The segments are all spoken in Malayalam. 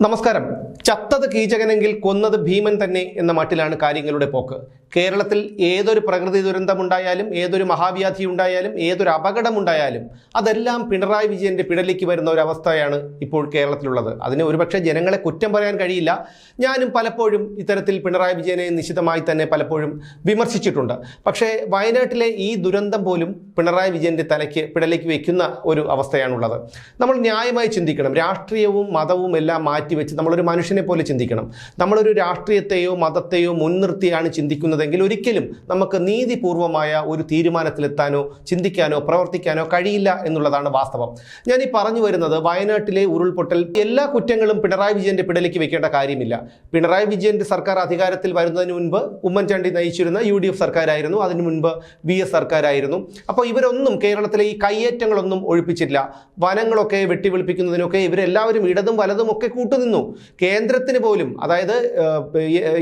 നമസ്കാരം. ചത്തത് കീചകനെങ്കിൽ കൊന്നത് ഭീമൻ തന്നെ എന്ന മട്ടിലാണ് കാര്യങ്ങളുടെ പോക്ക്. കേരളത്തിൽ ഏതൊരു പ്രകൃതി ദുരന്തമുണ്ടായാലും ഏതൊരു മഹാവ്യാധി ഉണ്ടായാലും ഏതൊരു അപകടമുണ്ടായാലും അതെല്ലാം പിണറായി വിജയന്റെ പിടലിക്ക് വരുന്ന ഒരു അവസ്ഥയാണ് ഇപ്പോൾ കേരളത്തിലുള്ളത്. അതിന് ഒരുപക്ഷെ ജനങ്ങളെ കുറ്റം പറയാൻ കഴിയില്ല. ഞാനും പലപ്പോഴും ഇത്തരത്തിൽ പിണറായി വിജയനെ നിശിതമായി തന്നെ പലപ്പോഴും വിമർശിച്ചിട്ടുണ്ട്. പക്ഷേ വയനാട്ടിലെ ഈ ദുരന്തം പോലും പിണറായി വിജയന്റെ തലയ്ക്ക് പിടലേക്ക് വയ്ക്കുന്ന ഒരു അവസ്ഥയാണുള്ളത്. നമ്മൾ ന്യായമായി ചിന്തിക്കണം. രാഷ്ട്രീയവും മതവും എല്ലാം മാറ്റിവെച്ച് നമ്മളൊരു മനുഷ്യനെ പോലെ ചിന്തിക്കണം. നമ്മളൊരു രാഷ്ട്രീയത്തെയോ മതത്തെയോ മുൻനിർത്തിയാണ് ചിന്തിക്കുന്നതെങ്കിൽ ഒരിക്കലും നമുക്ക് നീതിപൂർവമായ ഒരു തീരുമാനത്തിലെത്താനോ ചിന്തിക്കാനോ പ്രവർത്തിക്കാനോ കഴിയില്ല എന്നുള്ളതാണ് വാസ്തവം. ഞാൻ ഈ പറഞ്ഞു വരുന്നത് വയനാട്ടിലെ ഉരുൾപൊട്ടൽ എല്ലാ കുറ്റങ്ങളും പിണറായി വിജയന്റെ പിടലേക്ക് വെക്കേണ്ട കാര്യമില്ല. പിണറായി വിജയന്റെ സർക്കാർ അധികാരത്തിൽ വരുന്നതിന് മുൻപ് ഉമ്മൻചാണ്ടി നയിച്ചിരുന്ന യു ഡി എഫ് സർക്കാരായിരുന്നു. അതിനു മുൻപ് വി എസ് സർക്കാരായിരുന്നു. അപ്പോൾ ഇവരൊന്നും കേരളത്തിലെ ഈ കയ്യേറ്റങ്ങളൊന്നും ഒഴിപ്പിച്ചില്ല വനങ്ങളൊക്കെ വെട്ടിവെളിപ്പിക്കുന്നതിനൊക്കെ ഇവരെല്ലാവരും ഇടതും വലതും ഒക്കെ കൂട്ടുനിന്നു കേന്ദ്രത്തിന് പോലും അതായത്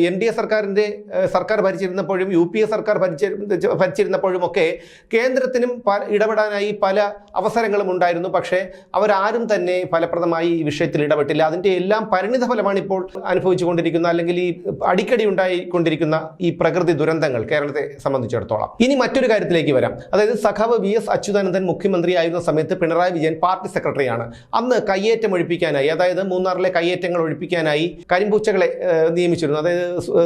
എൻ ഡി എ സർക്കാരിന്റെ സർക്കാർ ഭരിച്ചിരുന്നപ്പോഴും യു പി എ സർക്കാർ ഭരിച്ചി ഭരിച്ചിരുന്നപ്പോഴും ഒക്കെ കേന്ദ്രത്തിനും ഇടപെടാനായി പല അവസരങ്ങളും ഉണ്ടായിരുന്നു. പക്ഷേ അവരാരും തന്നെ ഫലപ്രദമായി ഈ വിഷയത്തിൽ ഇടപെട്ടില്ല. അതിന്റെ എല്ലാം പരിണിത ഫലമാണ് ഇപ്പോൾ അനുഭവിച്ചുകൊണ്ടിരിക്കുന്ന അല്ലെങ്കിൽ ഈ അടിക്കടി ഉണ്ടായിക്കൊണ്ടിരിക്കുന്ന ഈ പ്രകൃതി ദുരന്തങ്ങൾ കേരളത്തെ സംബന്ധിച്ചിടത്തോളം. ഇനി മറ്റൊരു കാര്യത്തിലേക്ക് വരാം. അതായത് സഖാവ് വി എസ് അച്യുതാനന്ദൻ മുഖ്യമന്ത്രിയായിരുന്ന സമയത്ത് പിണറായി വിജയൻ പാർട്ടി സെക്രട്ടറിയാണ്. അന്ന് കയ്യേറ്റം ഒഴിപ്പിക്കാനായി അതായത് മൂന്നാറിലെ കയ്യേറ്റങ്ങൾ ഒഴിപ്പിക്കാനായി കരിമ്പൂച്ചകളെ നിയമിച്ചിരുന്നു. അതായത്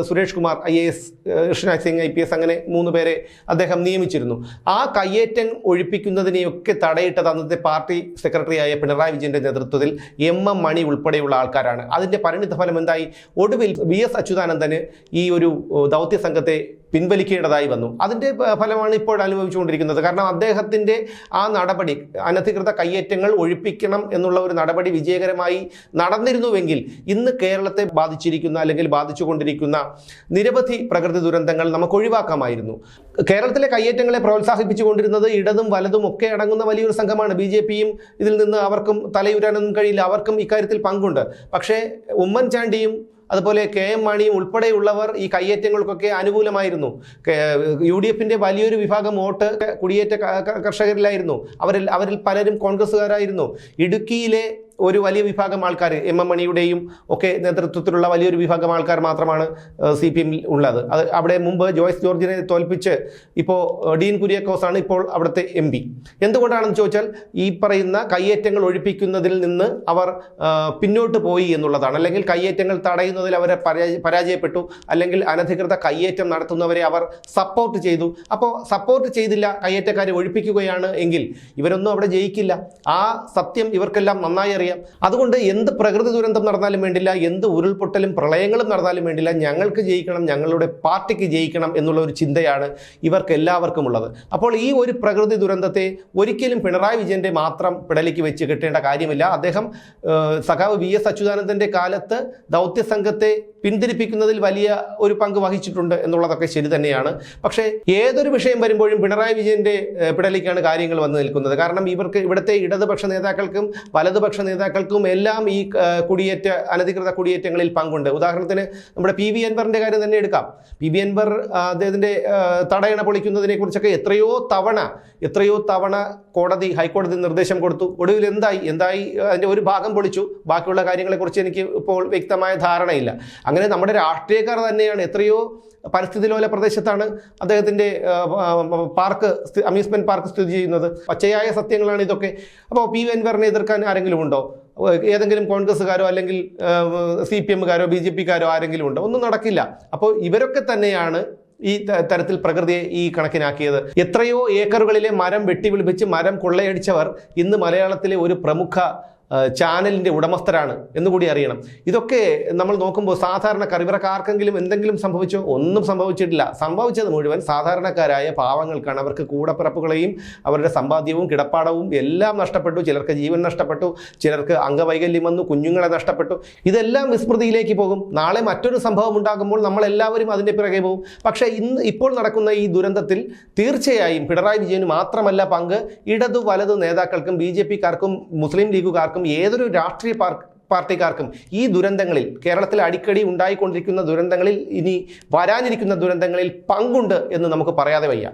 Suresh Kumar I A S Rishinath Singh I P S അങ്ങനെ മൂന്ന് പേരെ അദ്ദേഹം നിയമിച്ചിരുന്നു. ആ കയ്യേറ്റം ഒഴിപ്പിക്കുന്നതിനെയൊക്കെ തടയിട്ടത് അന്നത്തെ പാർട്ടി സെക്രട്ടറിയായ പിണറായി വിജയന്റെ നേതൃത്വത്തിൽ എം എം മണി ഉൾപ്പെടെയുള്ള ആൾക്കാരാണ്. അതിന്റെ പരിണിത ഫലം എന്തായി? ഒടുവിൽ വി എസ് അച്യുതാനന്ദന് ഈ ഒരു ദൗത്യ സംഘത്തെ പിൻവലിക്കേണ്ടതായി വന്നു. അതിന്റെ ഫലമാണ് ഇപ്പോൾ അനുഭവിച്ചുകൊണ്ടിരിക്കുന്നത്. കാരണം അദ്ദേഹത്തിന്റെ ആ നടപടി അനധികൃത കയ്യേറ്റങ്ങൾ ഒഴിപ്പിക്കണം എന്നുള്ള ഒരു നടപടി വിജയകരമായി നടന്നിരുന്നുവെങ്കിൽ ഇന്ന് കേരളത്തെ ബാധിച്ചിരിക്കുന്ന അല്ലെങ്കിൽ ബാധിച്ചുകൊണ്ടിരിക്കുന്ന നിരവധി പ്രകൃതി ദുരന്തങ്ങൾ നമുക്ക് ഒഴിവാക്കാമായിരുന്നു. കേരളത്തിലെ കയ്യേറ്റങ്ങളെ പ്രോത്സാഹിപ്പിച്ചുകൊണ്ടിരുന്നത് ഇടതും വലതും ഒക്കെ അടങ്ങുന്ന വലിയൊരു സംഘമാണ് ബി ജെ പിയും. ഇതിൽ നിന്ന് അവർക്കും തലയുരാനൊന്നും കഴിയില്ല. അവർക്കും ഇക്കാര്യത്തിൽ പങ്കുണ്ട്. പക്ഷേ ഉമ്മൻചാണ്ടിയും അതുപോലെ കെ എം മാണിയും ഉൾപ്പെടെയുള്ളവർ ഈ കയ്യേറ്റങ്ങൾക്കൊക്കെ അനുകൂലമായിരുന്നു. യു ഡി എഫിന്റെ വലിയൊരു വിഭാഗം വോട്ട് കുടിയേറ്റ കർഷകരിലായിരുന്നു. അവരിൽ അവരിൽ പലരും കോൺഗ്രസ്സുകാരായിരുന്നു. ഇടുക്കിയിലെ ഒരു വലിയ വിഭാഗം ആൾക്കാർ എം എം മണിയുടെയും ഒക്കെ നേതൃത്വത്തിലുള്ള വലിയൊരു വിഭാഗം ആൾക്കാർ മാത്രമാണ് സി പി എമ്മിൽ ഉള്ളത്. അത് അവിടെ മുമ്പ് ജോയ്സ് ജോർജിനെ തോൽപ്പിച്ച് ഇപ്പോൾ ഡീൻ കുര്യാക്കോസാണ് ഇപ്പോൾ അവിടുത്തെ എം പി. എന്തുകൊണ്ടാണെന്ന് ചോദിച്ചാൽ ഈ പറയുന്ന കയ്യേറ്റങ്ങൾ ഒഴിപ്പിക്കുന്നതിൽ നിന്ന് അവർ പിന്നോട്ട് പോയി എന്നുള്ളതാണ്. അല്ലെങ്കിൽ കയ്യേറ്റങ്ങൾ തടയുന്നതിൽ അവരെ പരാജ- പരാജയപ്പെട്ടു. അല്ലെങ്കിൽ അനധികൃത കയ്യേറ്റം നടത്തുന്നവരെ അവർ സപ്പോർട്ട് ചെയ്തു. അപ്പോൾ സപ്പോർട്ട് ചെയ്തില്ല കയ്യേറ്റക്കാരെ ഒഴിപ്പിക്കുകയാണ് എങ്കിൽ ഇവരൊന്നും അവിടെ ജയിക്കില്ല. ആ സത്യം ഇവർക്കെല്ലാം നന്നായി അറിയാം. അതുകൊണ്ട് എന്ത് പ്രകൃതി ദുരന്തം നടന്നാലും വേണ്ടില്ല എന്ത് ഉരുൾപൊട്ടലും പ്രളയങ്ങളും നടന്നാലും വേണ്ടില്ല ഞങ്ങൾക്ക് ജയിക്കണം ഞങ്ങളുടെ പാർട്ടിക്ക് ജയിക്കണം എന്നുള്ള ഒരു ചിന്തയാണ് ഇവർക്ക് എല്ലാവർക്കും ഉള്ളത്. അപ്പോൾ ഈ ഒരു പ്രകൃതി ദുരന്തത്തെ ഒരിക്കലും പിണറായി വിജയന്റെ മാത്രം പിടലിക്ക് വെച്ച് കിട്ടേണ്ട കാര്യമില്ല. അദ്ദേഹം സഖാവ് വി എസ് അച്യുതാനന്ദന്റെ കാലത്ത് ദൗത്യ സംഘത്തെ പിന്തിരിപ്പിക്കുന്നതിൽ വലിയ ഒരു പങ്ക് വഹിച്ചിട്ടുണ്ട് എന്നുള്ളതൊക്കെ ശരി തന്നെയാണ്. പക്ഷേ ഏതൊരു വിഷയം വരുമ്പോഴും പിണറായി വിജയന്റെ പിടലിക്കാണ് കാര്യങ്ങൾ വന്നു നിൽക്കുന്നത്. കാരണം ഇവർക്ക് ഇവിടുത്തെ ഇടതുപക്ഷ നേതാക്കൾക്കും വലതുപക്ഷ നേതാക്കൾക്കും എല്ലാം ഈ കുടിയേറ്റ അനധികൃത കുടിയേറ്റങ്ങളിൽ പങ്കുണ്ട്. ഉദാഹരണത്തിന് നമ്മുടെ പി വി എൻവറിന്റെ കാര്യം തന്നെ എടുക്കാം. പി വി അൻവർ അദ്ദേഹത്തിന്റെ തടയണ പൊളിക്കുന്നതിനെ കുറിച്ചൊക്കെ എത്രയോ തവണ എത്രയോ തവണ കോടതി ഹൈക്കോടതി നിർദ്ദേശം കൊടുത്തു. ഒടുവിൽ എന്തായി? എന്തായി? അതിന്റെ ഒരു ഭാഗം പൊളിച്ചു. ബാക്കിയുള്ള കാര്യങ്ങളെക്കുറിച്ച് എനിക്ക് ഇപ്പോൾ വ്യക്തമായ ധാരണയില്ല. അങ്ങനെ നമ്മുടെ രാഷ്ട്രീയക്കാർ തന്നെയാണ് എത്രയോ പരിസ്ഥിതി ലോല പ്രദേശത്താണ് അദ്ദേഹത്തിന്റെ പാർക്ക് അമ്യൂസ്മെന്റ് പാർക്ക് സ്ഥിതി ചെയ്യുന്നത്. പച്ചയായ സത്യങ്ങളാണ് ഇതൊക്കെ. അപ്പോൾ പി വി അൻവറിനെ എതിർക്കാൻ ആരെങ്കിലും ഉണ്ടോ? ഏതെങ്കിലും കോൺഗ്രസ്സുകാരോ അല്ലെങ്കിൽ സി പി എമ്മുകാരോ ബി ജെ പിക്കാരോ ആരെങ്കിലും ഉണ്ടോ? ഒന്നും നടക്കില്ല. അപ്പോൾ ഇവരൊക്കെ തന്നെയാണ് ഈ തരത്തിൽ പ്രകൃതിയെ ഈ കണക്കിനാക്കിയത്. എത്രയോ ഏക്കറുകളിലെ മരം വെട്ടി വിളിപ്പിച്ച് മരം കൊള്ളയടിച്ചവർ ഇന്ന് മലയാളത്തിലെ ഒരു പ്രമുഖ ചാനലിന്റെ ഉടമസ്ഥരാണ് എന്നുകൂടി അറിയണം. ഇതൊക്കെ നമ്മൾ നോക്കുമ്പോൾ സാധാരണക്കാർ ഇവർക്ക് എന്തെങ്കിലും സംഭവിച്ചോ? ഒന്നും സംഭവിച്ചിട്ടില്ല. സംഭവിച്ചത് മുഴുവൻ സാധാരണക്കാരായ പാവങ്ങൾക്കാണ്. അവർക്ക് കൂടപ്പിറപ്പുകളെയും അവരുടെ സമ്പാദ്യവും കിടപ്പാടവും എല്ലാം നഷ്ടപ്പെട്ടു. ചിലർക്ക് ജീവൻ നഷ്ടപ്പെട്ടു. ചിലർക്ക് അംഗവൈകല്യം വന്നു. കുഞ്ഞുങ്ങളെ നഷ്ടപ്പെട്ടു. ഇതെല്ലാം വിസ്മൃതിയിലേക്ക് പോകും. നാളെ മറ്റൊരു സംഭവം ഉണ്ടാകുമ്പോൾ നമ്മളെല്ലാവരും അതിന്റെ പിറകെ പോകും. പക്ഷേ ഇന്ന് ഇപ്പോൾ നടക്കുന്ന ഈ ദുരന്തത്തിൽ തീർച്ചയായും പിണറായി വിജയന് മാത്രമല്ല പങ്ക്. ഇടതു വലതു നേതാക്കൾക്കും ബി ജെ പിക്കാർക്കും മുസ്ലിം ലീഗുകാർക്കും ഏതൊരു രാഷ്ട്രീയ പാർ പാർട്ടിക്കാർക്കും ഈ ദുരന്തങ്ങളിൽ കേരളത്തിൽ അടിക്കടി ഉണ്ടായിക്കൊണ്ടിരിക്കുന്ന ദുരന്തങ്ങളിൽ ഇനി വരാനിരിക്കുന്ന ദുരന്തങ്ങളിൽ പങ്കുണ്ട് എന്ന് നമുക്ക് പറയാതെ വയ്യ.